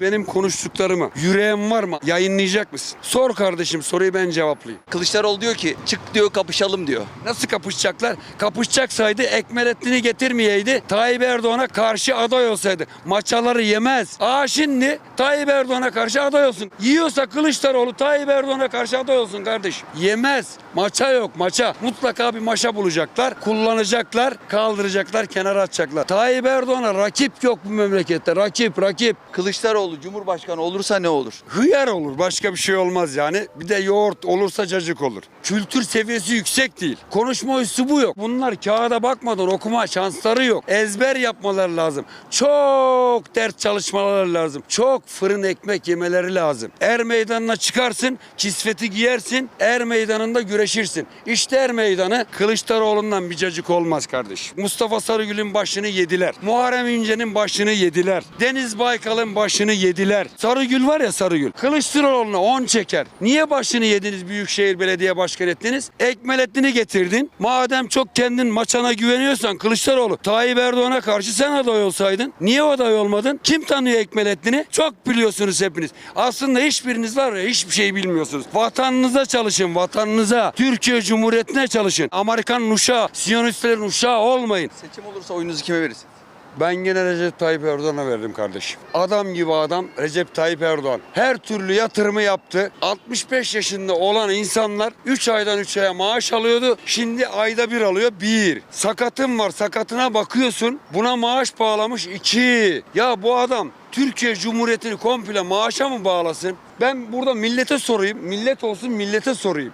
Benim konuştuklarımı yüreğin var mı? Yayınlayacak mısın? Sor kardeşim soruyu ben cevaplayayım. Kılıçdaroğlu diyor ki çık diyor kapışalım diyor. Nasıl kapışacaklar? Kapışacaksaydı Ekmelettin'i getirmeyeydi. Tayyip Erdoğan'a karşı aday olsaydı. Maçaları yemez. Aa şimdi Tayyip Erdoğan'a karşı aday olsun. Yiyorsa Kılıçdaroğlu Tayyip Erdoğan'a karşı aday olsun kardeşim. Yemez. Maça yok maça. Mutlaka bir maşa bulacaklar. Kullanacaklar. Kaldıracaklar. Kenara atacaklar. Tayyip Erdoğan'a rakip yok bu memlekette. Rakip rakip. Kılıçdaroğlu Cumhurbaşkanı olursa ne olur? Hıyar olur. Başka bir şey olmaz yani. Bir de yoğurt olursa cacık olur. Kültür seviyesi yüksek değil. Konuşma üslubu yok. Bunlar kağıda bakmadan okuma şansları yok. Ezber yapmaları lazım. Çok ders çalışmaları lazım. Çok fırın ekmek yemeleri lazım. Er meydanına çıkarsın, kisveti giyersin. Er meydanında güreşirsin. İşte er meydanı Kılıçdaroğlu'ndan bir cacık olmaz kardeş. Mustafa Sarıgül'ün başını yediler. Muharrem İnce'nin başını yediler. Deniz Baykal'ın başını yediler. Sarıgül var ya Sarıgül. Kılıçdaroğlu'na 10 çeker. Niye başını yediniz Büyükşehir Belediye Başkanı ettiniz? Ekmelettin'i getirdin. Madem çok kendin maçana güveniyorsan Kılıçdaroğlu Tayyip Erdoğan'a karşı sen aday olsaydın. Niye aday olmadın? Kim tanıyor Ekmelettin'i? Çok biliyorsunuz hepiniz. Aslında hiçbiriniz var ya hiçbir şey bilmiyorsunuz. Vatanınıza çalışın vatanınıza. Türkiye Cumhuriyeti'ne çalışın. Amerikan uşağı, Siyonistlerin uşağı olmayın. Seçim olursa oyunuzu kime verirsiniz? Ben gene Recep Tayyip Erdoğan'a veririm kardeşim. Adam gibi adam Recep Tayyip Erdoğan. Her türlü yatırımı yaptı. 65 yaşında olan insanlar 3 aydan 3 aya maaş alıyordu. Şimdi ayda bir alıyor. Bir. Sakatın var sakatına bakıyorsun. Buna maaş bağlamış. iki. Ya bu adam Türkiye Cumhuriyeti'ni komple maaşa mı bağlasın? Ben burada millete sorayım. Millet olsun millete sorayım.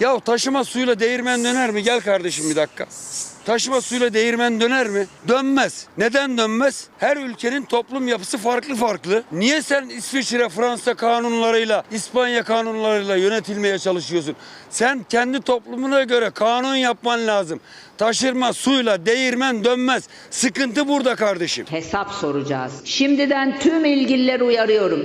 Ya taşıma suyla değirmen döner mi? Gel kardeşim bir dakika. Taşıma suyla değirmen döner mi? Dönmez. Neden dönmez? Her ülkenin toplum yapısı farklı farklı. Niye sen İsviçre, Fransa kanunlarıyla, İspanya kanunlarıyla yönetilmeye çalışıyorsun? Sen kendi toplumuna göre kanun yapman lazım. Taşırma suyla değirmen dönmez. Sıkıntı burada kardeşim. hesap soracağız. Şimdiden tüm ilgilileri uyarıyorum.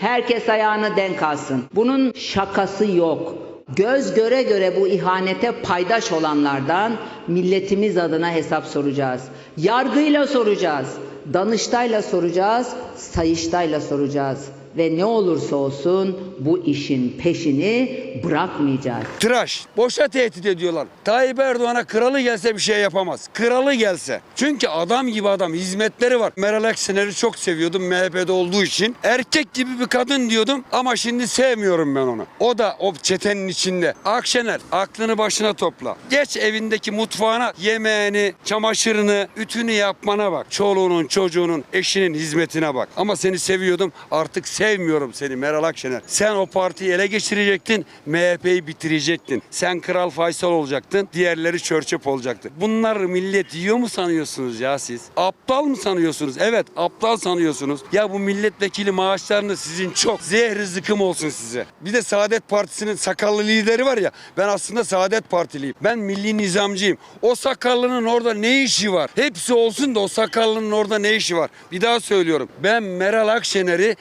Herkes ayağını denk alsın. Bunun şakası yok. Göz göre göre bu ihanete paydaş olanlardan milletimiz adına hesap soracağız. Yargıyla soracağız. Danıştayla soracağız, sayıştayla soracağız. Ve ne olursa olsun bu işin peşini bırakmayacağız. Tıraş. Boşa tehdit ediyorlar. Tayyip Erdoğan'a kralı gelse bir şey yapamaz. Kralı gelse. Çünkü adam gibi adam. Hizmetleri var. Meral Akşener'i çok seviyordum MHP'de olduğu için. Erkek gibi bir kadın diyordum ama şimdi sevmiyorum ben onu. O da o çetenin içinde. Akşener aklını başına topla. Geç evindeki mutfağına yemeğini, çamaşırını, ütünü yapmana bak. Çoluğunun, çocuğunun, eşinin hizmetine bak. Ama seni seviyordum artık sevmiyorum seni Meral Akşener. Sen o partiyi ele geçirecektin. MHP'yi bitirecektin. Sen Kral Faysal olacaktın. Diğerleri çörçöp olacaktı. Bunlar millet yiyor mu sanıyorsunuz ya siz? Aptal mı sanıyorsunuz? Evet aptal sanıyorsunuz. Ya bu milletvekili maaşlarını sizin çok zehri zıkım olsun size. Bir de Saadet Partisi'nin sakallı lideri var ya. Ben aslında Saadet Partiliyim. Ben milli nizamcıyım. O sakallının orada ne işi var? Hepsi olsun da o sakallının orada ne işi var? Bir daha söylüyorum. Ben Meral Akşener'i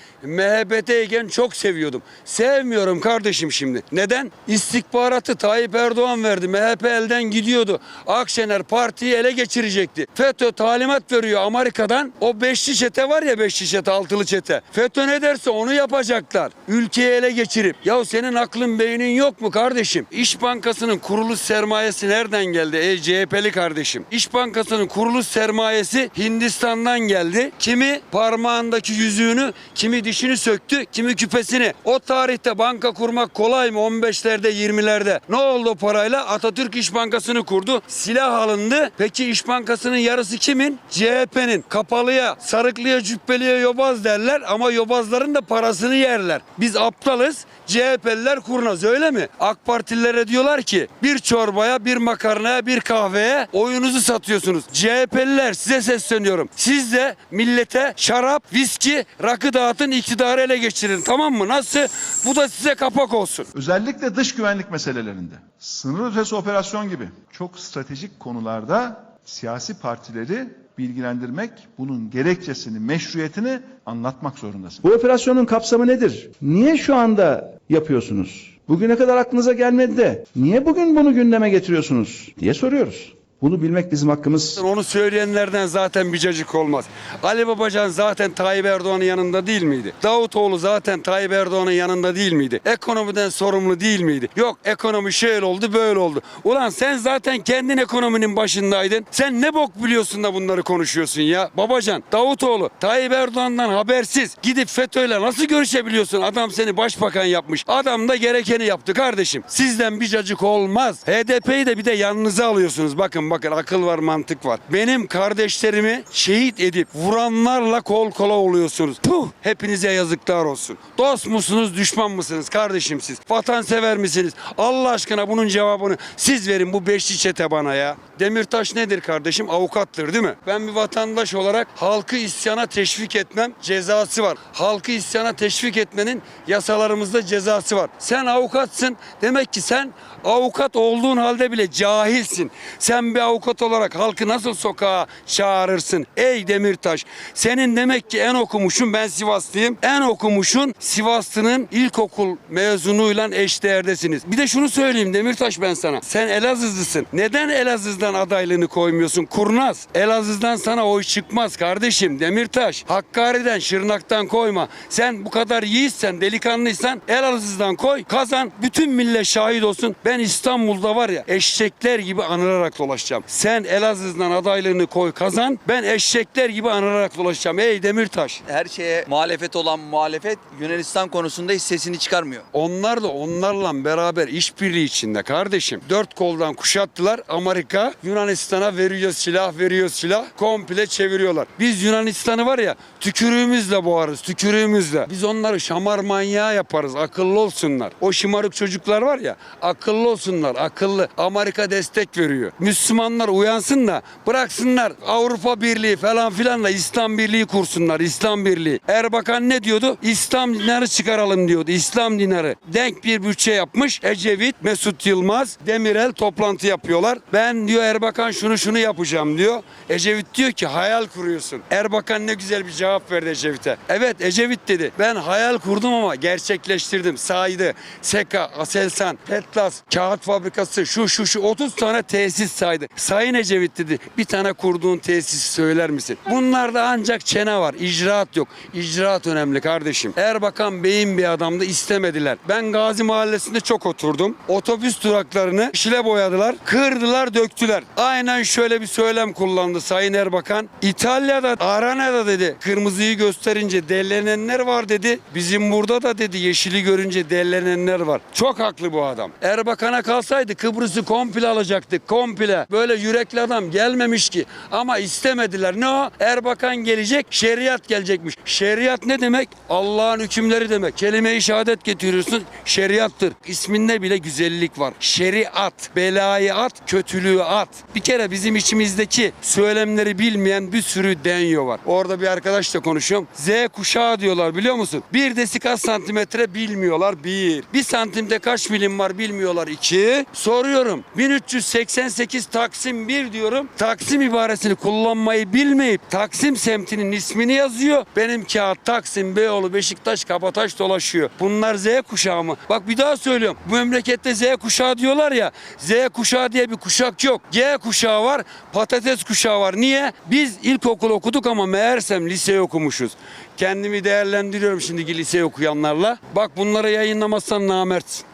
MHP'teyken çok seviyordum. Sevmiyorum kardeşim şimdi. Neden? İstihbaratı Tayyip Erdoğan verdi. MHP elden gidiyordu. Akşener partiyi ele geçirecekti. FETÖ talimat veriyor Amerika'dan. O beşli çete var ya beşli çete, altılı çete. FETÖ ne derse onu yapacaklar. Ülkeyi ele geçirip. Ya senin aklın beynin yok mu kardeşim? İş Bankası'nın kuruluş sermayesi nereden geldi? Ey CHP'li kardeşim. İş Bankası'nın kuruluş sermayesi Hindistan'dan geldi. Kimi parmağındaki yüzüğünü, kimi dişini söktü, kimi küpesini. O tarihte banka kurmak kolay mı? 15'lerde, 20'lerde. Ne oldu parayla? Atatürk İş Bankası'nı kurdu. Silah alındı. Peki İş Bankası'nın yarısı kimin? CHP'nin. Kapalıya, sarıklıya, cübbeliye yobaz derler ama yobazların da parasını yerler. Biz aptalız. CHP'liler kurnaz öyle mi? AK Partililere diyorlar ki bir çorbaya, bir makarnaya, bir kahveye oyunuzu satıyorsunuz. CHP'liler size sesleniyorum. Siz de millete şarap, viski, rakı dağıtın, iktidarı ele geçirin. Tamam mı? Nasıl? Bu da size kapak olsun. Özellikle dış güvenlik meselelerinde, sınır ötesi operasyon gibi çok stratejik konularda siyasi partileri bilgilendirmek, bunun gerekçesini, meşruiyetini anlatmak zorundasın. Bu operasyonun kapsamı nedir? Niye şu anda yapıyorsunuz? Bugüne kadar aklınıza gelmedi de niye bugün bunu gündeme getiriyorsunuz diye soruyoruz. Bunu bilmek bizim hakkımız. Onu söyleyenlerden zaten bir cacık olmaz. Ali Babacan zaten Tayyip Erdoğan'ın yanında değil miydi? Davutoğlu zaten Tayyip Erdoğan'ın yanında değil miydi? Ekonomiden sorumlu değil miydi? Yok ekonomi şöyle oldu böyle oldu. Ulan sen zaten kendin ekonominin başındaydın. Sen ne bok biliyorsun da bunları konuşuyorsun ya? Babacan, Davutoğlu, Tayyip Erdoğan'dan habersiz gidip FETÖ'yle nasıl görüşebiliyorsun? Adam seni başbakan yapmış. Adam da gerekeni yaptı kardeşim. Sizden bir cacık olmaz. HDP'yi de bir de yanınıza alıyorsunuz. Bakın bakın akıl var mantık var. Benim kardeşlerimi şehit edip vuranlarla kol kola oluyorsunuz. Puh hepinize yazıklar olsun. Dost musunuz düşman mısınız kardeşim siz? Vatansever misiniz? Allah aşkına bunun cevabını siz verin bu beşli çete bana ya. Demirtaş nedir kardeşim? Avukattır değil mi? Ben bir vatandaş olarak halkı isyana teşvik etmem cezası var. Halkı isyana teşvik etmenin yasalarımızda cezası var. Sen avukatsın. Demek ki sen avukat olduğun halde bile cahilsin. Sen bir avukat olarak halkı nasıl sokağa çağırırsın? Ey Demirtaş senin demek ki en okumuşun ben Sivaslıyım. En okumuşun Sivaslı'nın ilkokul mezunuyla eşdeğerdesiniz. Bir de şunu söyleyeyim Demirtaş ben sana. Sen Elazığlısın. Neden Elazığ'dan adaylığını koymuyorsun? Kurnaz. Elazığ'dan sana oy çıkmaz kardeşim Demirtaş. Hakkari'den, Şırnak'tan koyma. Sen bu kadar yiğitsen, delikanlıysan Elazığ'dan koy. Kazan. Bütün millet şahit olsun. Ben İstanbul'da var ya eşekler gibi anırarak dolaşacağım. Sen Elazığ'dan adaylığını koy kazan. Ben eşekler gibi anırarak dolaşacağım. Ey Demirtaş. Her şeye muhalefet olan muhalefet Yunanistan konusunda hiç sesini çıkarmıyor. Onlar da onlarla beraber işbirliği içinde kardeşim. Dört koldan kuşattılar. Amerika Yunanistan'a veriyor silah, veriyor silah. Komple çeviriyorlar. Biz Yunanistan'ı var ya tükürüğümüzle boğarız, tükürüğümüzle. Biz onları şamar manyağı yaparız. Akıllı olsunlar. O şımarık çocuklar var ya akıllı olsunlar. Akıllı. Amerika destek veriyor. Müslümanlar uyansın da bıraksınlar Avrupa Birliği falan filanla İslam Birliği kursunlar. İslam Birliği. Erbakan ne diyordu? İslam dinarı çıkaralım diyordu. İslam dinarı. Denk bir bütçe yapmış. Ecevit, Mesut Yılmaz, Demirel toplantı yapıyorlar. Ben diyor Erbakan şunu şunu yapacağım diyor. Ecevit diyor ki hayal kuruyorsun. Erbakan ne güzel bir cevap verdi Ecevit'e. Evet Ecevit dedi. Ben hayal kurdum ama gerçekleştirdim. Saydı. Seka, Aselsan, Petlas, kağıt fabrikası, şu şu şu 30 tane tesis saydı. Sayın Ecevit dedi. Bir tane kurduğun tesisi söyler misin? Bunlarda ancak çene var. İcraat yok. İcraat önemli kardeşim. Erbakan beyin bir adamdı istemediler. Ben Gazi Mahallesi'nde çok oturdum. Otobüs duraklarını şile boyadılar. Kırdılar döktüler. Aynen şöyle bir söylem kullandı Sayın Erbakan. İtalya'da Arana'da dedi kırmızıyı gösterince dellenenler var dedi. Bizim burada da dedi yeşili görünce dellenenler var. Çok haklı bu adam. Erbakan'a kalsaydı Kıbrıs'ı komple alacaktık. Komple. Böyle yürekli adam gelmemiş ki. Ama istemediler. Ne o? Erbakan gelecek, şeriat gelecekmiş. Şeriat ne demek? Allah'ın hükümleri demek. Kelime-i şehadet getiriyorsun. Şeriattır. İsminde bile güzellik var. Şeriat. Belayı at, kötülüğü at. Bir kere bizim içimizdeki söylemleri bilmeyen bir sürü denyo var. Orada bir arkadaşla konuşuyorum. Z kuşağı diyorlar biliyor musun? Bir desi kaç santimetre bilmiyorlar. Bir. Bir santimde kaç milim var bilmiyorlar. İki. Soruyorum. 1388 Taksim 1 diyorum. Taksim ibaresini kullanmayı bilmeyip Taksim semtinin ismini yazıyor. Benim kağıt Taksim, Beyoğlu, Beşiktaş, Kabataş dolaşıyor. Bunlar Z kuşağı mı? Bak bir daha söylüyorum. Bu memlekette Z kuşağı diyorlar ya. Z kuşağı diye bir kuşak yok. G kuşağı var, patates kuşağı var. Niye? Biz ilkokul okuduk ama meğersem lise okumuşuz. Kendimi değerlendiriyorum şimdiki lise okuyanlarla. Bak bunları yayınlamazsan namertsin.